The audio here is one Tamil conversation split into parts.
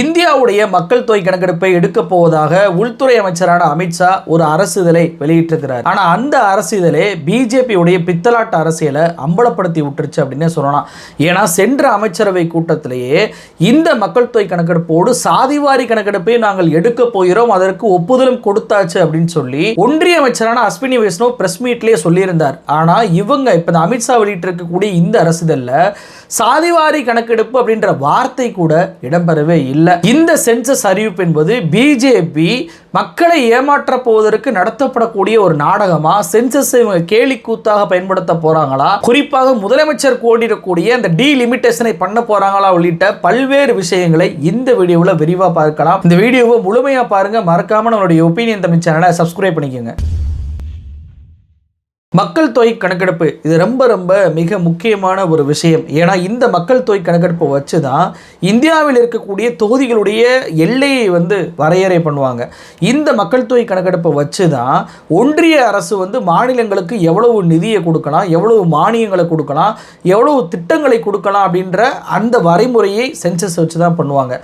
இந்தியாவுடைய மக்கள் தொகை கணக்கெடுப்பை எடுக்க போவதாக உள்துறை அமைச்சரான அமித்ஷா ஒரு அரசிதழை வெளியிட்டிருக்கிறார். ஆனா அந்த அரசிதழே பிஜேபி உடைய பித்தலாட்ட அரசியலை அம்பலப்படுத்தி விட்டுருச்சு அப்படின்னே சொல்லலாம் ஏன்னா சென்ற அமைச்சரவை கூட்டத்திலேயே இந்த மக்கள் தொகை கணக்கெடுப்போடு சாதிவாரி கணக்கெடுப்பை நாங்கள் எடுக்க போகிறோம் அதற்கு ஒப்புதலும் கொடுத்தாச்சு அப்படின்னு சொல்லி ஒன்றிய அமைச்சரான அஸ்வினி வைஷ்ணவ் பிரஸ் மீட்லேயே சொல்லியிருந்தார். ஆனா இவங்க இப்ப அமித்ஷா வெளியிட்டிருக்கக்கூடிய இந்த அரசிதழ்ல சாதிவாரி கணக்கெடுப்பு அப்படின்ற வார்த்தை கூட இடம்பெறவே இல்லை. இந்த சென்சஸ் அறிவிப்பு என்பது பிஜேபி மக்களை ஏமாற்ற போவதற்கு நடத்தப்படக்கூடிய ஒரு நாடகமா? சென்சஸ் இவங்க கேலி கூத்தாக பயன்படுத்த போறாங்களா? குறிப்பாக முதலமைச்சர் கோடிடக்கூடிய அந்த டி லிமிட்டேஷனை பண்ண போறாங்களா உள்ளிட்ட பல்வேறு விஷயங்களை இந்த வீடியோவில் விரிவாக பார்க்கலாம். இந்த வீடியோவை முழுமையாக பாருங்க. மறக்காம நம்மளுடைய ஒப்பீனியன் தமிழ் சேனலை சப்ஸ்கிரைப் பண்ணிக்கோங்க. மக்கள் தொகை கணக்கெடுப்பு இது ரொம்ப ரொம்ப மிக முக்கியமான ஒரு விஷயம். ஏன்னா இந்த மக்கள் தொகை கணக்கெடுப்பை வச்சு தான் இந்தியாவில் இருக்கக்கூடிய தொகுதிகளுடைய எல்லையை வந்து வரையறை பண்ணுவாங்க. இந்த மக்கள் தொகை கணக்கெடுப்பை வச்சு தான் ஒன்றிய அரசு வந்து மாநிலங்களுக்கு எவ்வளவு நிதியை கொடுக்கலாம் எவ்வளவு மானியங்களை கொடுக்கலாம் எவ்வளவு திட்டங்களை கொடுக்கலாம் அப்படின்ற அந்த வரைமுறையை சென்சஸ் வச்சு தான் பண்ணுவாங்க.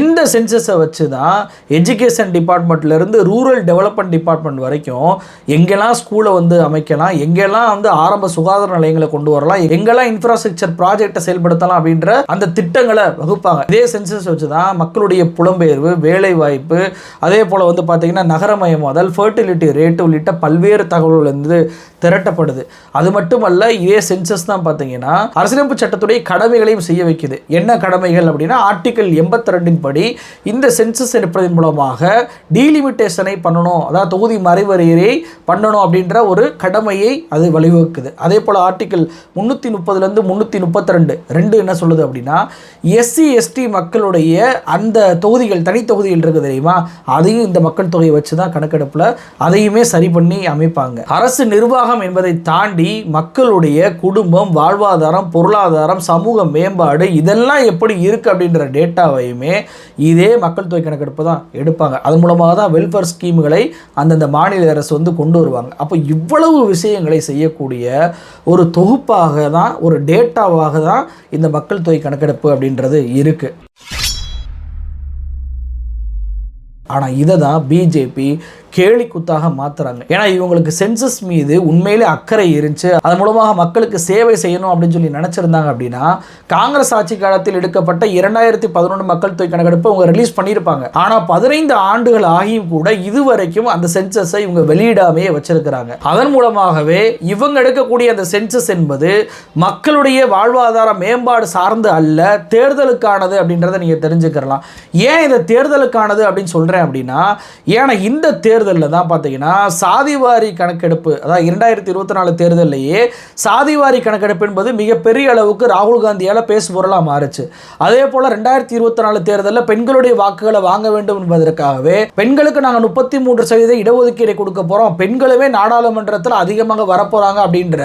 இந்த சென்சஸை வச்சு தான் எஜுகேஷன் டிபார்ட்மெண்ட்லேருந்து ரூரல் டெவலப்மெண்ட் டிபார்ட்மெண்ட் வரைக்கும் எங்கெல்லாம் ஸ்கூலை வந்து அமைக்கலாம் எங்கெல்லாம் வந்து ஆரம்ப சுகாதார நிலையங்களை கொண்டு வரலாம் எங்கெல்லாம் இன்ஃப்ராஸ்ட்ரக்சர் ப்ராஜெக்டை செயல்படுத்தலாம் அப்படின்ற அந்த திட்டங்களை வகுப்பாங்க. இதே சென்சஸ் வச்சு தான் மக்களுடைய புலம்பெயர்வு வேலை வாய்ப்பு அதே போல் வந்து பார்த்தீங்கன்னா நகரமயமாதல் ஃபர்டிலிட்டி ரேட்டு உள்ளிட்ட பல்வேறு தகவல்கள் வந்து திரட்டப்படுது. அது மட்டுமல்ல இதே சென்சஸ் தான் பார்த்தீங்கன்னா அரசியலமைப்பு சட்டத்துடைய கடமைகளையும் செய்ய வைக்குது. என்ன கடமைகள் அப்படின்னா ஆர்டிகல் எண்பத்தி ரெண்டின் படி இந்த சென்சஸ் எடுப்பதன் மூலமாக டீலிமிட்டேஷனை பண்ணணும். அதாவது தொகுதி மறைவரையறை பண்ணணும் அப்படின்ற ஒரு கடமையை அது வழிவகுக்குது. அதே போல் ஆர்டிகல் முந்நூற்றி முப்பதுலேருந்து முந்நூற்றி முப்பத்தி ரெண்டு ரெண்டு என்ன சொல்லுது அப்படின்னா எஸ்சி எஸ்டி மக்களுடைய அந்த தொகுதிகள் தனித்தொகுதிகள் இருக்குது தெரியுமா? அதையும் இந்த மக்கள் தொகையை வச்சு தான் கணக்கெடுப்பில் அதையுமே சரி பண்ணி அமைப்பாங்க. அரசு நிர்வாகம் என்பதை தாண்டி மக்களுடைய குடும்பம் வாழ்வாதாரம் பொருளாதாரம் சமூக மேம்பாடு இதெல்லாம் எப்படி இருக்குது அப்படின்ற டேட்டாவையுமே இதே மக்கள் தொகை கணக்கெடுப்பு தான் எடுப்பாங்க. அதன் மூலமாக தான் வெல்ஃபேர் ஸ்கீம்களை அந்தந்த மாநில அரசு வந்து கொண்டு வருவாங்க. அப்போ இவ்வளவு விஷயங்களை செய்யக்கூடிய ஒரு தொகுப்பாக தான் ஒரு டேட்டாவாக தான் இந்த மக்கள் தொகை கணக்கெடுப்பு அப்படின்றது இருக்குது ஆனால் இதை தான் பிஜேபி கேலி குத்தாக மாத்துறாங்க. ஏன்னா இவங்களுக்கு சென்சஸ் மீது உண்மையிலே அக்கறை இருந்துச்சு. அதன் மூலமாக மக்களுக்கு சேவை செய்யணும் அப்படின்னு சொல்லி நினச்சிருந்தாங்க அப்படின்னா காங்கிரஸ் ஆட்சி காலத்தில் எடுக்கப்பட்ட இரண்டாயிரத்தி பதினொன்று மக்கள் தொகை கணக்கெடுப்பு அவங்க ரிலீஸ் பண்ணியிருப்பாங்க. ஆனால் பதினைந்து ஆண்டுகள் ஆகியும் கூட இதுவரைக்கும் அந்த சென்சஸை இவங்க வெளியிடாமையே வச்சிருக்கிறாங்க. அதன் மூலமாகவே இவங்க எடுக்கக்கூடிய அந்த சென்சஸ் என்பது மக்களுடைய வாழ்வாதார மேம்பாடு சார்ந்து அல்ல தேர்தலுக்கானது அப்படின்றத நீங்கள் தெரிஞ்சுக்கிறலாம். ஏன் இதை தேர்தலுக்கானது அப்படின்னு பண்ணுறேன் அப்படின்னா ஏன்னா இந்த தேர்தலில் தான் பார்த்தீங்கன்னா சாதிவாரி கணக்கெடுப்பு அதாவது இரண்டாயிரத்தி இருபத்தி நாலு தேர்தலையே சாதிவாரி கணக்கெடுப்பு என்பது மிகப்பெரிய அளவுக்கு ராகுல் காந்தியால் பேசு பொருளாக மாறுச்சு. அதே போல் ரெண்டாயிரத்தி இருபத்தி நாலு தேர்தலில் பெண்களுடைய வாக்குகளை வாங்க வேண்டும் என்பதற்காகவே பெண்களுக்கு நாங்கள் முப்பத்தி மூன்று சதவீத இடஒதுக்கீடு கொடுக்க போகிறோம் பெண்களுமே நாடாளுமன்றத்தில் அதிகமாக வரப்போகிறாங்க அப்படின்ற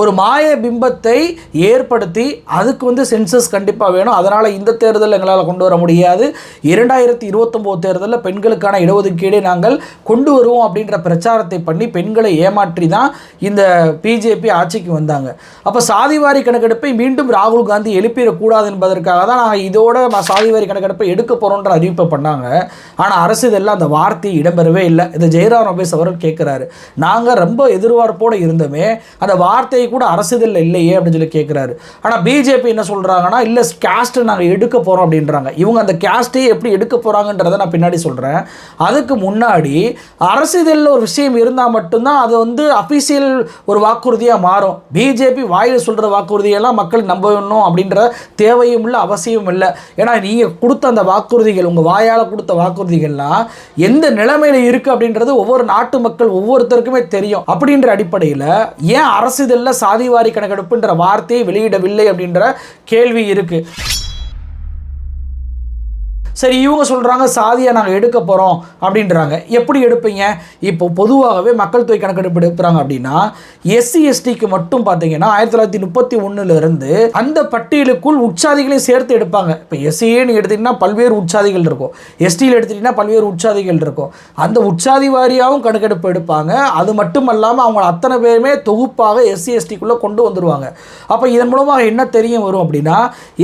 ஒரு மாய பிம்பத்தை ஏற்படுத்தி அதுக்கு வந்து சென்சஸ் கண்டிப்பாக வேணும். அதனால் இந்த தேர்தலில் எங்களால் கொண்டு வர முடியாது. இரண்டாயிரத்தி இருபத்தொம்போது தேர்தலில் பெண்களுக்கான இடஒதுக்கீடை நாங்கள் கொண்டு வருவோம் அப்படின்ற பிரச்சாரத்தை பண்ணி பெண்களை ஏமாற்றி தான் இந்த பிஜேபி ஆட்சிக்கு வந்தாங்க. அப்போ சாதிவாரி கணக்கெடுப்பை மீண்டும் ராகுல் காந்தி எழுப்பிடக்கூடாது என்பதற்காக தான் நாங்கள் இதோட சாதிவாரி கணக்கெடுப்பை எடுக்க போகிறோன்ற அறிவிப்பை பண்ணாங்க. ஆனால் அரசு இதெல்லாம் அந்த வார்த்தை இடம்பெறவே இல்லை. இதை ஜெயராம் ரமேஷ் அவர்கள் கேட்குறாரு. நாங்கள் ரொம்ப எதிர்பார்ப்போடு இருந்தோமே அந்த வார்த்தையை கூட அரசு இதில் இல்லையே அப்படின்னு சொல்லி கேட்குறாரு. ஆனால் பிஜேபி என்ன சொல்கிறாங்கன்னா இல்லை கேஸ்ட்டை நாங்கள் எடுக்க போகிறோம் அப்படின்றாங்க. இவங்க அந்த கேஸ்ட்டையே எப்படி எடுக்க போகிறாங்கன்றதை நான் பின்னாடி சொல்கிறேன் அதுக்கு முன்னாடி அரசியலில் ஒரு விஷயம் இருந்தால் மட்டும்தான் அது வந்து அஃபிஷியல் ஒரு வாக்குறுதியாக மாறும். பிஜேபி வாயில் சொல்கிற வாக்குறுதியெல்லாம் மக்கள் நம்பணும் அப்படின்ற தேவையும் இல்லை அவசியமும் இல்லை. ஏன்னா நீங்கள் கொடுத்த அந்த வாக்குறுதிகள் உங்கள் வாயால் கொடுத்த வாக்குறுதிகள்லாம் எந்த நிலைமையில் இருக்குது அப்படின்றது ஒவ்வொரு நாட்டு மக்கள் ஒவ்வொருத்தருக்குமே தெரியும். அப்படின்ற அடிப்படையில் ஏன் அரசு இதழில் சாதிவாரி கணக்கெடுப்புன்ற வார்த்தையை வெளியிடவில்லை அப்படின்ற கேள்வி இருக்குது சரி இவங்க சொல்கிறாங்க சாதியை நாங்கள் எடுக்க போகிறோம் அப்படின்றாங்க. எப்படி எடுப்பீங்க? இப்போ பொதுவாகவே மக்கள் தொகை கணக்கெடுப்பு எடுக்கிறாங்க அப்படின்னா எஸ்சி எஸ்டிக்கு மட்டும் பார்த்தீங்கன்னா ஆயிரத்தி தொள்ளாயிரத்தி முப்பத்தி ஒன்றுலேருந்து அந்த பட்டியலுக்குள் உற்சாதிகளையும் சேர்த்து எடுப்பாங்க. இப்போ எஸ்சிஏன்னு எடுத்திங்கன்னா பல்வேறு உற்சாதிகள் இருக்கும். எஸ்டியில் எடுத்துட்டிங்கன்னா பல்வேறு உற்சாதிகள் இருக்கும். அந்த உற்சாதி வாரியாகவும் கணக்கெடுப்பு எடுப்பாங்க. அது மட்டும் இல்லாமல் அவங்க அத்தனை பேருமே தொகுப்பாக எஸ்சி எஸ்டிக்குள்ளே கொண்டு வந்துடுவாங்க அப்போ இதன் மூலமாக என்ன தெரியும் வரும் அப்படின்னா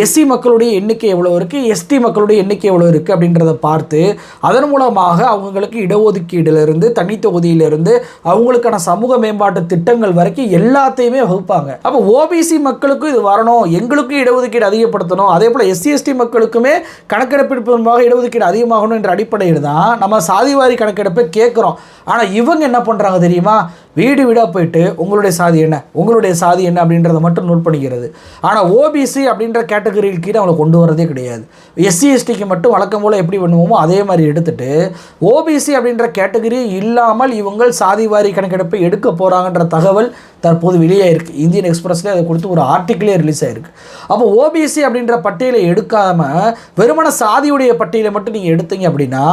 எஸ்சி மக்களுடைய எண்ணிக்கை எவ்வளோ இருக்குது எஸ்டி மக்களுடைய எண்ணிக்கை எவ்வளோ இருக்குது அப்படின்றத பார்த்து அதன் மூலமாக அவங்களுக்கு இடஒதுக்கீடுலேருந்து தனி தொகுதியிலிருந்து அவங்களுக்கான சமூக மேம்பாட்டு திட்டங்கள் வரைக்கும் எல்லாத்தையுமே வகுப்பாங்க. அப்போ ஓபிசி மக்களுக்கும் இது வரணும். எங்களுக்கும் இடஒதுக்கீடு அதிகப்படுத்தணும். அதே போல் எஸ்சி எஸ்டி மக்களுக்குமே கணக்கெடுப்பிற்பாக இடஒதுக்கீடு அதிகமாகணும் என்ற அடிப்படையில் தான் நம்ம சாதிவாரி கணக்கெடுப்பை கேட்குறோம். ஆனால் இவங்க என்ன பண்ணுறாங்க தெரியுமா? வீடு வீடாக போயிட்டு உங்களுடைய சாதி என்ன? உங்களுடைய சாதி என்ன? அப்படின்றத மட்டும் நோட் பண்ணிக்கிறது. ஆனால் ஓபிசி அப்படின்ற கேட்டகரியில் கீழே அவங்களை கொண்டு வரதே கிடையாது. எஸ்சி எஸ்டிக்கு மட்டும் வழக்கம் போல் எப்படி பண்ணுவோமோ அதே மாதிரி எடுத்துட்டு ஓபிசி அப்படின்ற கேட்டகரி இல்லாமல் இவங்க சாதிவாரி கணக்கெடுப்பை எடுக்க போகிறாங்கன்ற தகவல் தற்போது வெளியாயிருக்கு. இந்தியன் எக்ஸ்பிரஸ்லேயே அதை கொடுத்து ஒரு ஆர்டிக்கிளே ரிலீஸ் ஆயிருக்கு. அப்போ ஓபிசி அப்படின்ற பட்டியலை எடுக்காமல் வெறுமன சாதியுடைய பட்டியலை மட்டும் நீங்கள் எடுத்தீங்க அப்படின்னா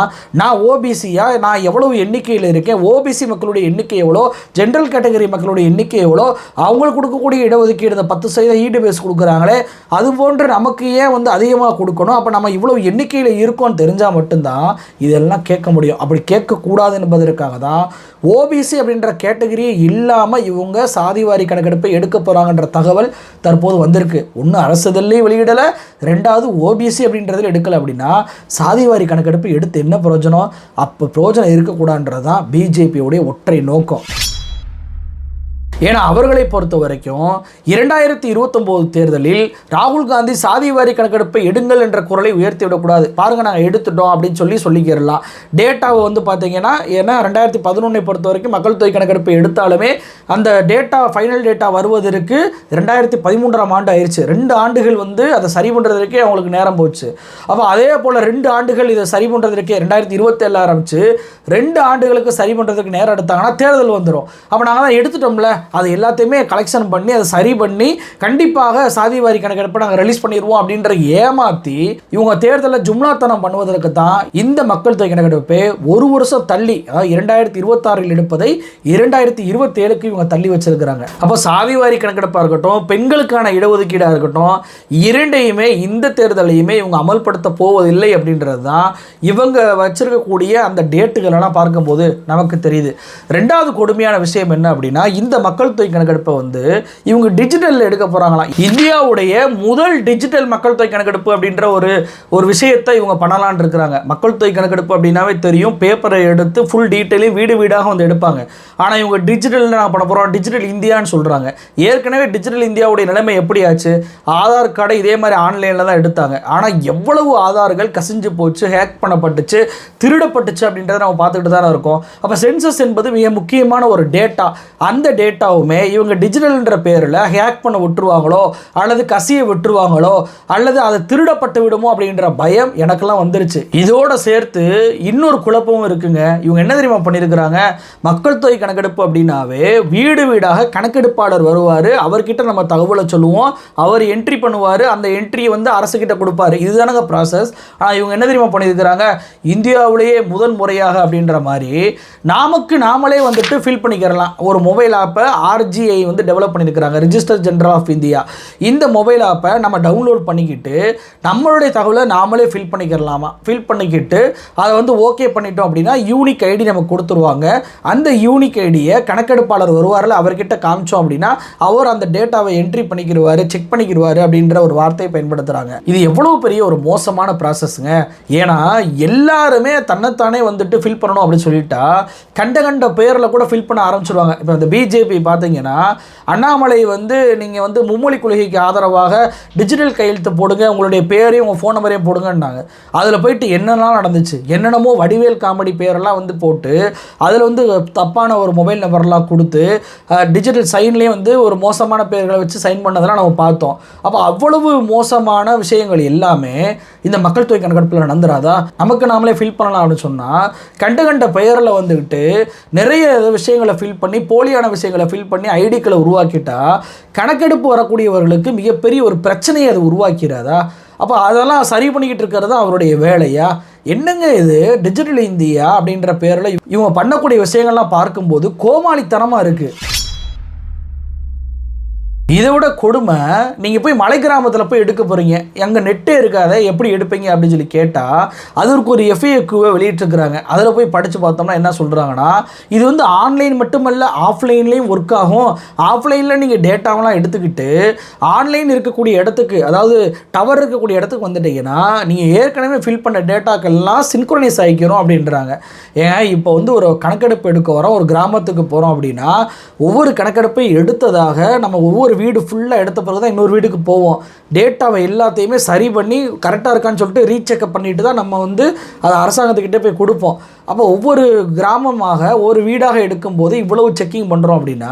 நான் ஓபிசியாக நான் எவ்வளவு எண்ணிக்கையில் இருக்கேன் ஓபிசி மக்களுடைய எண்ணிக்கை எவ்வளோ ஜென்ரல் கேட்டகரி மக்களுடைய எண்ணிக்கை எவ்வளோ அவங்களுக்கு கொடுக்கக்கூடிய இடஒதுக்கீடு இந்த பத்து சதவீதம் ஈடுபேஸ் கொடுக்குறாங்களே அது போன்று நமக்கு ஏன் வந்து அதிகமாக கொடுக்கணும்? அப்போ நம்ம இவ்வளோ எண்ணிக்கையில் இருக்கோம்னு தெரிஞ்சால் மட்டும்தான் இதெல்லாம் கேட்க முடியும். அப்படி கேட்கக்கூடாது என்பதற்காக தான் ஓபிசி அப்படின்ற கேட்டகரியே இல்லாமல் இவங்க சாதிவாரி கணக்கெடுப்பை எடுக்க போகிறாங்கன்ற தகவல் தற்போது வந்திருக்கு. ஒன்று அரசுதல்லையும் வெளியிடலை ரெண்டாவது ஓபிசி அப்படின்றதில் எடுக்கலை அப்படின்னா சாதிவாரி கணக்கெடுப்பு எடுத்து என்ன பிரயோஜனம்? அப்போ பிரயோஜனம் இருக்கக்கூடாதுன்றது தான் பிஜேபியோடைய ஒற்றை நோக்கம். ஏன்னா அவர்களை பொறுத்த வரைக்கும் இரண்டாயிரத்தி இருபத்தொம்போது தேர்தலில் ராகுல் காந்தி சாதி வாரி கணக்கெடுப்பை எடுங்கள் என்ற குரலை உயர்த்தி விடக்கூடாது பாருங்கள் நாங்கள் எடுத்துட்டோம் அப்படின்னு சொல்லி சொல்லிக்கிறலாம். டேட்டாவை வந்து பார்த்தீங்கன்னா ஏன்னா ரெண்டாயிரத்தி பதினொன்னை பொறுத்த வரைக்கும் மக்கள் தொகை கணக்கெடுப்பை எடுத்தாலுமே அந்த டேட்டா ஃபைனல் டேட்டா வருவதற்கு ரெண்டாயிரத்தி பதிமூன்றாம் ஆண்டு ஆயிடுச்சு ரெண்டு ஆண்டுகள் வந்து அதை சரி பண்ணுறதுக்கே அவங்களுக்கு நேரம் போச்சு. அப்போ அதே போல் ரெண்டு ஆண்டுகள் இதை சரி பண்ணுறதுக்கே ரெண்டாயிரத்தி இருபத்தேழு ஆரம்பிச்சு ரெண்டு ஆண்டுகளுக்கு சரி பண்ணுறதுக்கு நேரம் எடுத்தாங்கன்னா தேர்தல் வந்துடும் அப்போ நாங்கள் தான் எடுத்துட்டோம்ல. அது எல்லாத்தையுமே கலெக்ஷன் பண்ணி அதை சரி பண்ணி கண்டிப்பாக சாதிவாரி கணக்கெடுப்பை நாங்கள் ரிலீஸ் பண்ணிடுவோம் அப்படின்ற ஏமாற்றி இவங்க தேர்தலில் ஜும்லாத்தனம் பண்ணுவதற்கு தான் இந்த மக்கள் தொகை கணக்கெடுப்பை ஒரு வருஷம் தள்ளி அதாவது இரண்டாயிரத்தி இருபத்தாறில் எடுப்பதை இரண்டாயிரத்தி இருபத்தேழுக்கு இவங்க தள்ளி வச்சிருக்கிறாங்க. அப்போ சாதிவாரி கணக்கெடுப்பாக இருக்கட்டும் பெண்களுக்கான இடஒதுக்கீடாக இருக்கட்டும் இரண்டையுமே இந்த தேர்தலையுமே இவங்க அமல்படுத்த போவதில்லை அப்படின்றது தான் இவங்க வச்சிருக்கக்கூடிய அந்த டேட்டுகளெல்லாம் பார்க்கும்போது நமக்கு தெரியுது. ரெண்டாவது கொடுமையான விஷயம் என்ன அப்படின்னா இந்த மக்கள் மக்கள் தொகை கணக்கெடுப்பை வந்து இவங்க டிஜிட்டலில் எடுக்க போகிறாங்களாம் இந்தியாவுடைய முதல் டிஜிட்டல் மக்கள் தொகை கணக்கெடுப்பு அப்படின்ற ஒரு ஒரு விஷயத்தை இவங்க பண்ணலான் இருக்கிறாங்க. மக்கள் தொகை கணக்கெடுப்பு அப்படின்னாவே தெரியும். பேப்பரை எடுத்து ஃபுல் டீட்டெயிலையும் வீடு வீடாக வந்து எடுப்பாங்க. ஆனால் இவங்க டிஜிட்டலில் நாங்கள் பண்ண போகிறோம் டிஜிட்டல் இந்தியான்னு சொல்கிறாங்க ஏற்கனவே டிஜிட்டல் இந்தியாவுடைய நிலைமை எப்படி ஆச்சு ஆதார் கார்டை இதே மாதிரி ஆன்லைனில் தான் எடுத்தாங்க. ஆனால் எவ்வளவு ஆதார்கள் கசிஞ்சு போச்சு ஹேக் பண்ணப்பட்டுச்சு திருடப்பட்டுச்சு அப்படின்றத நம்ம பார்த்துக்கிட்டு தானே இருக்கோம். அப்போ சென்சஸ் என்பது மிக முக்கியமான ஒரு டேட்டா அந்த டேட்டாவுமே இவங்க டிஜிட்டல்ன்ற பேரில் ஹேக் பண்ண விட்டுருவாங்களோ அல்லது கசிய விட்டுருவாங்களோ அல்லது அதை திருடப்பட்டு விடுமோ அப்படின்ற பயம் எனக்கெல்லாம் வந்துருச்சு. இதோட சேர்த்து இன்னொரு குழப்பமும் இருக்குங்க. இவங்க என்ன தெரியுமா பண்ணியிருக்கிறாங்க மக்கள் தொகை கணக்கெடுப்பு அப்படின்னாவே வீடு வீடாக கணக்கெடுப்பாளர் வருவார் அவர்கிட்ட நம்ம தகவலை சொல்லுவோம் அவர் என்ட்ரி பண்ணுவார் அந்த என்ட்ரியை வந்து அரசுக்கிட்ட கொடுப்பாரு. இதுதானங்க ப்ராசஸ் ஆனால் இவங்க என்ன தெரியுமா பண்ணியிருக்கிறாங்க இந்தியாவிலேயே முதன் முறையாக அப்படின்ற மாதிரி நாமக்கு நாமளே வந்துட்டு ஃபில் பண்ணிக்கிறலாம். ஒரு மொபைல் ஆப்பை ஆர்ஜிஐ வந்து டெவலப் பண்ணியிருக்கிறாங்க ரிஜிஸ்டர் ஜென்ரல் ஆஃப் இந்தியா இந்த மொபைல் ஆப்பை நம்ம டவுன்லோட் பண்ணிக்கிட்டு நம்மளுடைய தகவலை நாமளே ஃபில் பண்ணிக்கிறலாமா? ஃபில் பண்ணிக்கிட்டு அதை வந்து ஓகே பண்ணிட்டோம் அப்படின்னா யூனிக் ஐடி நமக்கு கொடுத்துருவாங்க. அந்த யூனிக் ஐடியை கணக்கெடுப்பாளர் வருவாரில் அவர்கிட்ட காமிச்சோம் அப்படின்னா அவர் அந்த டேட்டாவை என்ட்ரி பண்ணிக்கிடுவார் செக் பண்ணிக்கிடுவார் அப்படின்ற ஒரு வார்த்தையை பயன்படுத்துகிறாங்க இது எவ்வளோ பெரிய ஒரு மோசமான ப்ராசஸ்ங்க ஏன்னா எல்லாருமே தன்னைத்தானே வந்துட்டு ஃபில் பண்ணணும் அப்படின்னு சொல்லிட்டா கண்ட கண்ட பேரில் கூட ஃபில் பண்ண ஆரம்பிச்சிருவாங்க. இப்போ இந்த பிஜேபி பார்த்தீங்கன்னா அண்ணாமலை வந்து நீங்கள் வந்து மும்மொழி கொள்கைக்கு ஆதரவாக டிஜிட்டல் கையெழுத்து போடுங்க உங்களுடைய பேரையும் உங்கள் ஃபோன் நம்பரையும் போடுங்கன்னாங்க. அதில் போயிட்டு என்னெல்லாம் நடந்துச்சு? என்னென்னமோ வடிவேல் காமெடி பேரெல்லாம் வந்து போட்டு அதில் வந்து தப்பான ஒரு மொபைல் நம்பர்லாம் கொடுத்து டிஜிட்டல் சைன்லேயே வந்து ஒரு மோசமான பேர்களை வச்சு சைன் பண்ணதெல்லாம் நம்ம பார்த்தோம். அப்போ அவ்வளவு மோசமான விஷயங்கள் எல்லாமே இந்த மக்கள் தொகை கணக்கெடுப்பில் நடந்துராதா? நமக்கு நாமளே ஃபில் பண்ணலாம் அப்படின்னு சொன்னால் கண்ட கண்ட பெயரில் வந்துக்கிட்டு நிறைய விஷயங்களை ஃபில் பண்ணி போலியான விஷயங்களை ஃபில் பண்ணி ஐடிக்களை உருவாக்கிட்டா கணக்கெடுப்பு வரக்கூடியவர்களுக்கு மிகப்பெரிய ஒரு பிரச்சனையை அது உருவாக்கிறாதா? அப்போ அதெல்லாம் சரி பண்ணிக்கிட்டு இருக்கிறது தான் அவருடைய வேலையா? என்னங்க இது? டிஜிட்டல் இந்தியா அப்படின்ற பேரில் இவங்க பண்ணக்கூடிய விஷயங்கள்லாம் பார்க்கும்போது கோமாளித்தனமாக இருக்குது இதை விட கொடுமை நீங்கள் போய் மலை கிராமத்தில் போய் எடுக்க போகிறீங்க எங்கே நெட்டே இருக்காத எப்படி எடுப்பீங்க அப்படின்னு சொல்லி கேட்டால் அதற்கு ஒரு எஃப்ஏக்குவை வெளியிட்டிருக்கிறாங்க. அதில் போய் படித்து பார்த்தோம்னா என்ன சொல்கிறாங்கன்னா இது வந்து ஆன்லைன் மட்டுமல்ல ஆஃப்லைன்லேயும் ஒர்க் ஆகும். ஆஃப்லைனில் நீங்கள் டேட்டாவெலாம் எடுத்துக்கிட்டு ஆன்லைன் இருக்கக்கூடிய இடத்துக்கு அதாவது டவர் இருக்கக்கூடிய இடத்துக்கு வந்துட்டீங்கன்னா நீங்கள் ஏற்கனவே ஃபில் பண்ண டேட்டாக்கள்லாம் சின்க்ரனைஸ் ஆகிக்கிறோம் அப்படின்றாங்க. ஏன் இப்போ வந்து ஒரு கணக்கெடுப்பு எடுக்க வரோம் ஒரு கிராமத்துக்கு போகிறோம் அப்படின்னா ஒவ்வொரு கணக்கெடுப்பை எடுத்ததாக நம்ம ஒவ்வொரு வீடு ஃபுல்லாக எடுத்த பிறகு தான் இன்னொரு வீட்டுக்கு போவோம். டேட்டாவை எல்லாத்தையுமே சரி பண்ணி கரெக்டாக இருக்கான்னு சொல்லிட்டு ரீசெக்கப் பண்ணிட்டு தான் நம்ம வந்து அதை அரசாங்கத்துக்கிட்டே போய் கொடுப்போம். அப்போ ஒவ்வொரு கிராமமாக ஒரு வீடாக எடுக்கும்போது இவ்வளவு செக்கிங் பண்ணுறோம் அப்படின்னா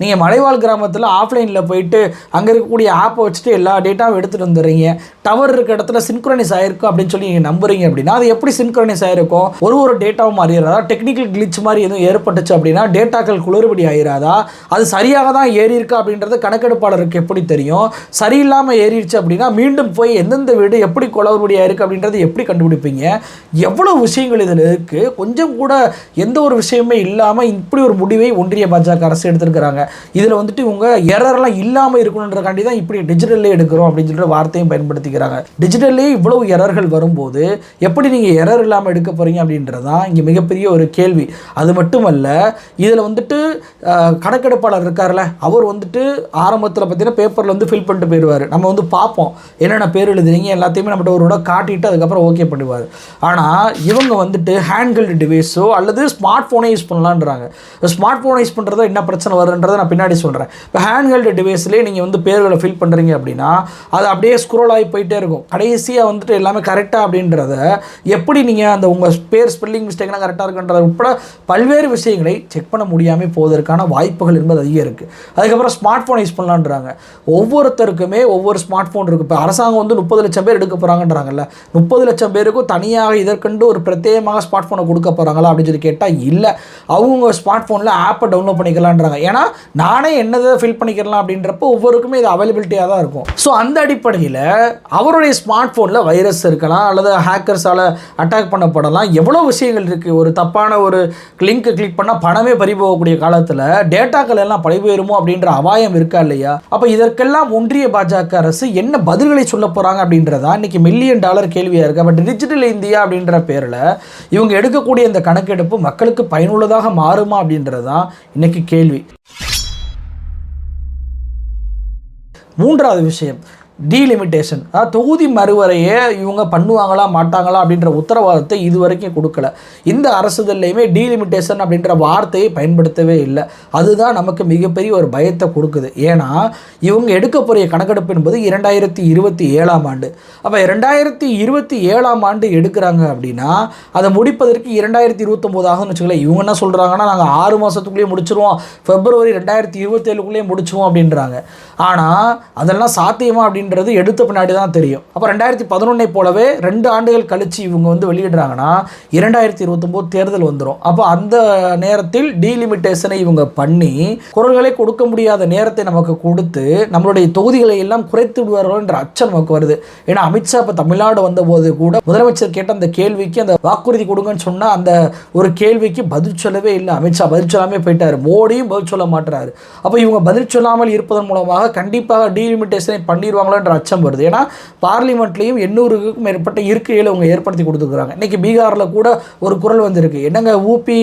நீங்கள் மலைவாழ் கிராமத்தில் ஆஃப்லைனில் போயிட்டு அங்கே இருக்கக்கூடிய ஆப்பை வச்சுட்டு எல்லா டேட்டாவும் எடுத்துகிட்டு வந்துடுறீங்க. டவர் இருக்க இடத்துல சின்க்ரனைஸ் ஆயிருக்கும் அப்படின்னு சொல்லி நீங்கள் நம்புறீங்க அப்படின்னா அது எப்படி சின்க்ரனைஸ் ஆயிருக்கும் ஒரு ஒரு டேட்டாவும் மாறிடுறதா? டெக்னிக்கல் கிளிச் மாதிரி எதுவும் ஏற்பட்டுச்சு அப்படின்னா டேட்டாக்கள் குளறுபடி ஆயிராதா? அது சரியாக தான் ஏறி இருக்கா அப்படின்றது கணக்கெடுப்பாளருக்கு எப்படி தெரியும்? சரியில்லாமல் ஏறிடுச்சு அப்படின்னா மீண்டும் போய் எந்தெந்த வீடு எப்படி குளறுபடி ஆயிருக்கு அப்படின்றது எப்படி கண்டுபிடிப்பீங்க? எவ்வளோ விஷயங்கள் இதில் இருக்குது கொஞ்சம் கூட எந்த ஒரு விஷயமே இல்லாமல் இப்படி ஒரு முடிவை ஒன்றிய பாஜக அரசு எடுத்திருக்கிறாங்க. இதில் வந்துட்டு இவங்க எரர்லாம் இல்லாமல் இருக்கணுன்றக்காண்டி தான் இப்படி டிஜிட்டல்லே எடுக்கிறோம் அப்படின்னு சொல்லிட்டு வார்த்தையும் பயன்படுத்திக்கிறாங்க. டிஜிட்டல்லே இவ்வளவு எரர்கள் வரும்போது எப்படி நீங்கள் எரர் இல்லாமல் எடுக்க போகிறீங்க அப்படின்றது தான் இங்கே மிகப்பெரிய ஒரு கேள்வி. அது மட்டுமல்ல இதில் வந்துட்டு கணக்கெடுப்பாளர் இருக்கார்ல அவர் வந்துட்டு ஆரம்பத்தில் பார்த்தீங்கன்னா பேப்பரில் வந்து ஃபில் பண்ணிட்டு போயிடுவார் நம்ம வந்து பார்ப்போம். என்னென்ன பேர் எழுதுறீங்க எல்லாத்தையுமே நம்மகிட்ட ஒரு விட காட்டிட்டு அதுக்கப்புறம் ஓகே பண்ணுவார் ஆனால் இவங்க வந்துட்டு ஹேண்ட்ஹெல்டு டிவைஸோ அல்லது ஸ்மார்ட் ஃபோனை யூஸ் பண்ணலான்றாங்க ஸ்மார்ட் ஃபோனை யூஸ் பண்ணுறதா என்ன பிரச்சனை வருன்றதை நான் பின்னாடி சொல்கிறேன் இப்போ ஹேண்ட்ஹெல்டு டிவைஸ்லேயே நீங்கள் வந்து பேர்களை ஃபில் பண்ணுறீங்க அப்படின்னா அது அப்படியே ஸ்க்ரோல் ஆகி போயிட்டே இருக்கும். கடைசியாக வந்துட்டு எல்லாமே கரெக்டாக அப்படின்றத எப்படி நீங்கள் அந்த உங்கள் பேர் ஸ்பெல்லிங் மிஸ்டேக்லாம் கரெக்டாக இருக்குன்றது உட்பட பல்வேறு விஷயங்களை செக் பண்ண முடியாமல் போவதற்கான வாய்ப்புகள் என்பது அதிகம் இருக்குது அதுக்கப்புறம் ஸ்மார்ட் ஃபோன் யூஸ் பண்ணலான்றாங்க ஒவ்வொருத்தருக்குமே ஒவ்வொரு ஸ்மார்ட் ஃபோன் இருக்குது இப்போ அரசாங்கம் வந்து முப்பது லட்சம் பேர் எடுக்க போகிறாங்கன்றாங்கல்ல முப்பது லட்சம் பேருக்கும் தனியாக இதற்கென்று ஒரு பிரத்யேகமாக ஸ்மார்ட் ஃபோனை கொடுக்க போகிறாங்களா அப்படின்னு சொல்லி கேட்டால் இல்லை. அவங்க ஸ்மார்ட் ஃபோனில் ஆப்பை டவுன்லோட் பண்ணிக்கலான்றாங்க ஏன்னா நானே என்னதை ஃபில் பண்ணிக்கலாம் அப்படின்றப்போ ஒவ்வொருக்குமே இது அவைலபிலிட்டியாக தான் இருக்கும். ஸோ அந்த அடிப்படையில் அவருடைய ஸ்மார்ட் ஃபோனில் வைரஸ் இருக்கலாம் அல்லது ஹேக்கர்ஸால் அட்டாக் பண்ணப்படலாம். எவ்வளோ விஷயங்கள் இருக்குது ஒரு தப்பான ஒரு லிங்க் கிளிக் பண்ணால் பணமே பறி போகக்கூடிய காலத்தில் டேட்டாக்கள் எல்லாம் பழிபோயிருமோ அப்படின்ற அபாயம் இருக்கா இல்லையா? அப்போ இதற்கெல்லாம் ஒன்றிய பாஜக அரசு என்ன பதில்களை சொல்ல போகிறாங்க அப்படின்றதா இன்றைக்கி மில்லியன் டாலர் கேள்வியாக இருக்குது பட் டிஜிட்டல் இந்தியா அப்படின்ற பேரில் இவங்க எடுக்க எடுக்கக்கூடிய இந்த கணக்கெடுப்பு மக்களுக்கு பயனுள்ளதாக மாறுமா அப்படின்றது தான் இன்னைக்கு கேள்வி. மூன்றாவது விஷயம் டீலிமிட்டேஷன் அதாவது தொகுதி மறுவரையே இவங்க பண்ணுவாங்களா மாட்டாங்களா அப்படின்ற உத்தரவாதத்தை இது வரைக்கும் கொடுக்கல. இந்த அரசுதல்லையுமே டீலிமிட்டேஷன் அப்படின்ற வார்த்தையை பயன்படுத்தவே இல்லை. அதுதான் நமக்கு மிகப்பெரிய ஒரு பயத்தை கொடுக்குது. ஏன்னா இவங்க எடுக்க போகிற கணக்கெடுப்பு என்பது இரண்டாயிரத்தி இருபத்தி ஏழாம் ஆண்டு. அப்போ இரண்டாயிரத்தி இருபத்தி ஏழாம் ஆண்டு எடுக்கிறாங்க அப்படின்னா அதை முடிப்பதற்கு இரண்டாயிரத்தி இருபத்தொம்போது ஆகும்னு வச்சுக்கல இவங்க என்ன சொல்கிறாங்கன்னா நாங்கள் ஆறு மாதத்துக்குள்ளேயே முடிச்சிருவோம். பிப்ரவரி ரெண்டாயிரத்தி இருபத்தேழுக்குள்ளேயே முடிச்சுவோம் அப்படின்றாங்க. ஆனால் அதெல்லாம் சாத்தியமாக அப்படின்னு அப்படின்றது எடுத்த பின்னாடி தான் தெரியும். அப்போ ரெண்டாயிரத்தி பதினொன்னை போலவே ரெண்டு ஆண்டுகள் கழித்து இவங்க வந்து வெளியிடுறாங்கன்னா இரண்டாயிரத்தி இருபத்தொம்போது தேர்தல் வந்துடும் அப்போ அந்த நேரத்தில் டீலிமிட்டேஷனை இவங்க பண்ணி குரல்களை கொடுக்க முடியாத நேரத்தை நமக்கு கொடுத்து நம்மளுடைய தொகுதிகளை எல்லாம் குறைத்து விடுவார்கள் என்ற அச்சம் நமக்கு வருது. ஏன்னா அமித்ஷா இப்போ தமிழ்நாடு வந்தபோது கூட முதலமைச்சர் கேட்ட அந்த கேள்விக்கு அந்த வாக்குறுதி கொடுங்கன்னு சொன்னால் அந்த ஒரு கேள்விக்கு பதில் சொல்லவே இல்லை. அமித்ஷா பதில் சொல்லாமே போயிட்டார். மோடியும் பதில் சொல்ல மாட்டுறாரு. அப்போ இவங்க பதில் சொல்லாமல் இருப்பதன் மூலமாக கண்டிப்பாக டீலிமிட்டேஷனை பண்ணிடுவாங்க பண்ணிடுவாங்களோன்ற அச்சம் வருது. ஏன்னா பார்லிமெண்ட்லேயும் எண்ணூறுக்கும் மேற்பட்ட இருக்கைகளை அவங்க ஏற்படுத்தி கொடுத்துருக்குறாங்க. இன்னைக்கு பீகாரில் கூட ஒரு குரல் வந்திருக்கு. என்னங்க ஊபி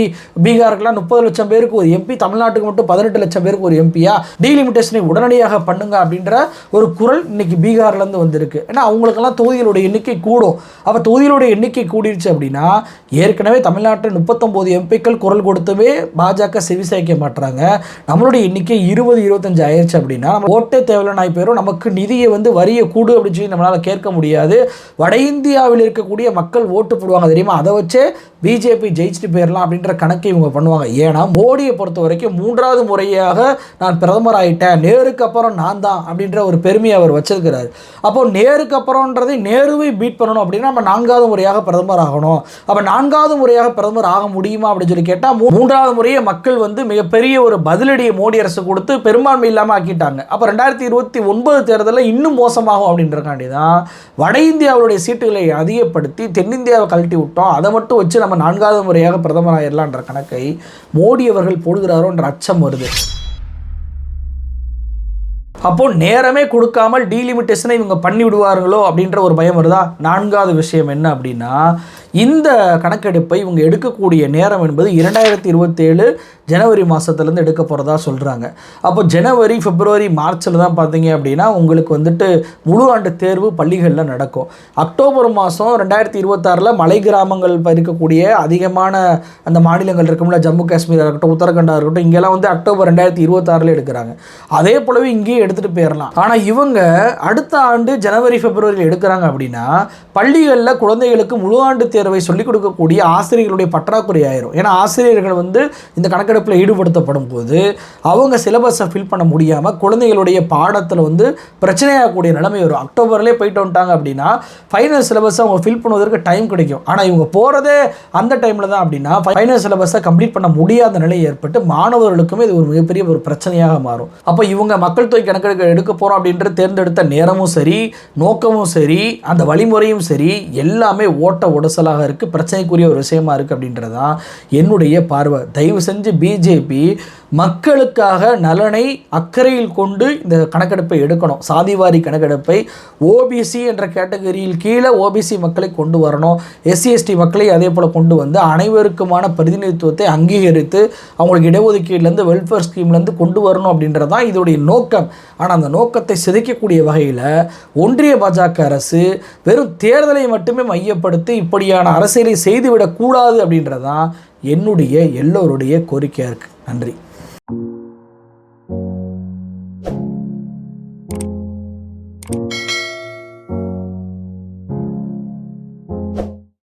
பீகாருக்கெல்லாம் முப்பது லட்சம் பேருக்கு ஒரு எம்பி தமிழ்நாட்டுக்கு மட்டும் பதினெட்டு லட்சம் பேருக்கு ஒரு எம்பியா? டீலிமிட்டேஷனை உடனடியாக பண்ணுங்க அப்படின்ற ஒரு குரல் இன்னைக்கு பீகார்லேருந்து வந்திருக்கு. ஏன்னா அவங்களுக்கெல்லாம் தொகுதிகளுடைய எண்ணிக்கை கூடும். அப்போ தொகுதிகளுடைய எண்ணிக்கை கூடிருச்சு அப்படின்னா ஏற்கனவே தமிழ்நாட்டில் முப்பத்தொம்போது எம்பிக்கள் குரல் கொடுத்துமே பாஜக செவி சாய்க்க மாட்டுறாங்க நம்மளுடைய எண்ணிக்கை இருபது இருபத்தஞ்சு ஆயிடுச்சு அப்படின்னா நம்ம ஓட்டே தேவையில்லைன்னு ஆகி போயிடும் நமக்கு நிதியை வந்து வரியை கூடு அப்படின்னு சொல்லி நம்மளால் கேட்க முடியாது. வட இந்தியாவில் இருக்கக்கூடிய மக்கள் ஓட்டு போடுவாங்க தெரியுமா? அதை வச்சே பிஜேபி ஜெயிச்சுட்டு போயிடலாம் அப்படின்ற கணக்கை இவங்க பண்ணுவாங்க. ஏன்னா மோடியை பொறுத்த வரைக்கும் மூன்றாவது முறையாக நான் பிரதமர் ஆகிட்டேன் நேருக்கு அப்புறம் நான் தான் அப்படின்ற ஒரு பெருமையை அவர் வச்சிருக்கிறார். அப்போ நேருக்கு அப்புறம்ன்றதை நேருவை பீட் பண்ணணும் அப்படின்னா நம்ம நான்காவது முறையாக பிரதமர் ஆகணும். அப்போ நான்காவது முறையாக பிரதமர் ஆக முடியுமா அப்படின்னு சொல்லி கேட்டால் மூன்றாவது முறையே மக்கள் வந்து மிகப்பெரிய ஒரு பதிலடியை மோடி அரசு கொடுத்து பெரும்பான்மை இல்லாமல் ஆக்கிட்டாங்க. அப்போ ரெண்டாயிரத்தி இருபத்தி ஒன்பது தேர்தலில் இன்னும் மோசமாகும் அப்படின்றக்காண்டி தான் வட இந்தியாவுடைய சீட்டுகளை அதிகப்படுத்தி தென்னிந்தியாவை கழட்டி விட்டோம். அதை மட்டும் வச்சு நம்ம நான்காவது முறையாக பிரதமர் ஆயிடலான்ற கணக்கை மோடி அவர்கள் போடுகிறாரோன்ற அச்சம் வருது. அப்போ நேரமே கொடுக்காமல் டீலிமிட்டேஷனை இவங்க பண்ணி விடுவார்களோ அப்படின்ற ஒரு பயம் வருதா? நான்காவது விஷயம் என்ன அப்படின்னா இந்த கணக்கெடுப்பை இவங்க எடுக்கக்கூடிய நேரம் என்பது இரண்டாயிரத்தி இருபத்தேழு ஜனவரி மாதத்துலேருந்து எடுக்க போகிறதா சொல்கிறாங்க அப்போ ஜனவரி பிப்ரவரி மார்ச்சில் தான் பார்த்தீங்க அப்படின்னா உங்களுக்கு வந்துட்டு முழு ஆண்டு தேர்வு பள்ளிகளில் நடக்கும். அக்டோபர் மாதம் ரெண்டாயிரத்தி இருபத்தாறில் மலை கிராமங்கள் இருக்கக்கூடிய அதிகமான அந்த மாநிலங்கள் இருக்கும்ல ஜம்மு காஷ்மீராக இருக்கட்டும் உத்தரகண்டாக இருக்கட்டும் இங்கெல்லாம் வந்து அக்டோபர் ரெண்டாயிரத்தி இருபத்தாறில் எடுக்கிறாங்க. அதே போலவே இங்கேயும் எடுத்துகிட்டு போயிடலாம் ஆனால் இவங்க அடுத்த ஆண்டு ஜனவரி பிப்ரவரியில் எடுக்கிறாங்க அப்படின்னா பள்ளிகளில் குழந்தைகளுக்கு முழு ஆண்டு தேர்வு சொல்லிக் கொடுக்கக்கூடிய ஆசிரியர்களுடைய பற்றாக்குறை ஆயிரும். ஏன்னா ஆசிரியர்கள் வந்து இந்த கணக்கெடுப்பில் ஈடுபடுத்தப்படும் போது அவங்க சிலபஸை ஃபில் பண்ண முடியாமல் குழந்தைகளுடைய பாடத்தில் வந்து பிரச்சனையாகக்கூடிய நிலைமை வரும். அக்டோபர்லேயே போயிட்டு வந்துட்டாங்க அப்படின்னா ஃபைனல் சிலபஸை அவங்க ஃபில் பண்ணுவதற்கு டைம் கிடைக்கும். ஆனால் இவங்க போகிறதே அந்த டைமில் தான் அப்படின்னா ஃபைனல் சிலபஸை கம்ப்ளீட் பண்ண முடியாத நிலை ஏற்பட்டு மாணவர்களுக்குமே இது ஒரு மிகப்பெரிய ஒரு பிரச்சனையாக மாறும். அப்போ இவங்க மக்கள் தொகை கணக்கெடுக்க எடுக்க போகிறோம் அப்படின்றது தேர்ந்தெடுத்த நேரமும் சரி நோக்கமும் சரி அந்த வழிமுறையும் சரி எல்லாமே ஓட்ட உடசலாக இருக்குது பிரச்சனைக்குரிய ஒரு விஷயமா இருக்குது அப்படின்றதான் என்னுடைய பார்வை. தயவு செஞ்சு பிஜேபி மக்களுக்காக நலனை அக்கறையில் கொண்டு இந்த கணக்கெடுப்பை எடுக்கணும். சாதிவாரி கணக்கெடுப்பை ஓபிசி என்ற கேட்டகரியில் கீழே ஓபிசி மக்களை கொண்டு வரணும். எஸ்சி எஸ்டி மக்களை அதே போல் கொண்டு வந்து அனைவருக்குமான பிரதிநிதித்துவத்தை அங்கீகரித்து அவங்களுக்கு இடஒதுக்கீடுலேருந்து வெல்ஃபேர் ஸ்கீம்லேருந்து கொண்டு வரணும் அப்படின்றது தான் இதோடைய நோக்கம். ஆனால் அந்த நோக்கத்தை சிதைக்கக்கூடிய வகையில் ஒன்றிய பாஜக அரசு வெறும் தேர்தலை மட்டுமே மையப்படுத்தி இப்படியான அரசியலை செய்துவிடக்கூடாது அப்படின்றதான் என்னுடைய எல்லோருடைய கோரிக்கையாக இருக்குது நன்றி.